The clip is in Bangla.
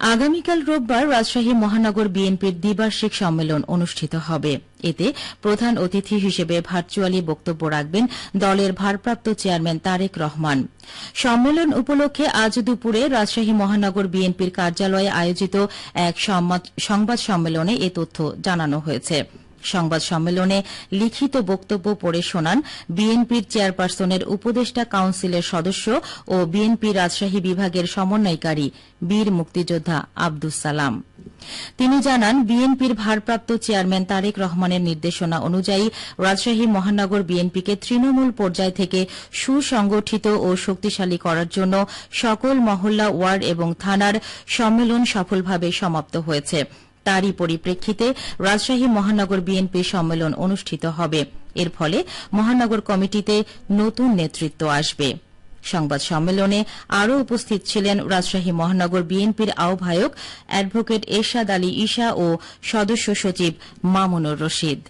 আগামীকাল রোববার রাজশাহী মহানগর বিএনপির দ্বিবার্ষিক সম্মেলন অনুষ্ঠিত হবে। এতে প্রধান অতিথি হিসেবে ভার্চুয়ালি বক্তব্য রাখবেন দলের ভারপ্রাপ্ত চেয়ারম্যান তারেক রহমান। সম্মেলন উপলক্ষে আজ দুপুরে রাজশাহী মহানগর বিএনপির কার্যালয়ে আয়োজিত এক সংবাদ সম্মেলনে এ তথ্য জানানো হয়েছে। সংবাদ সম্মেলনে লিখিত বক্তব্য পড়ে শোনান বিএনপির চেয়ারপারসনের উপদেষ্টা কাউন্সিলের সদস্য ও বিএনপি রাজশাহী বিভাগের সমন্বয়কারী বীর মুক্তিযোদ্ধা আব্দুস সালাম। তিনি জানান, বিএনপির ভারপ্রাপ্ত চেয়ারম্যান তারেক রহমানের নির্দেশনা অনুযায়ী রাজশাহী মহানগর বিএনপিকে তৃণমূল পর্যায় থেকে সুসংগঠিত ও শক্তিশালী করার জন্য সকল মহল্লা, ওয়ার্ড এবং থানার সম্মেলন সফলভাবে সমাপ্ত হয়েছে। তারই পরিপ্রেক্ষিতে রাজশাহী মহানগর বিএনপি সম্মেলন অনুষ্ঠিত হবে। এর ফলে মহানগর কমিটিতে নতুন নেতৃত্ব আসবে। সংবাদ সম্মেলনে আরও উপস্থিত ছিলেন রাজশাহী মহানগর বিএনপির আহ্বায়ক অ্যাডভোকেট এরশাদ আলী ঈশা ও সদস্য সচিব মামুনুর রশিদ।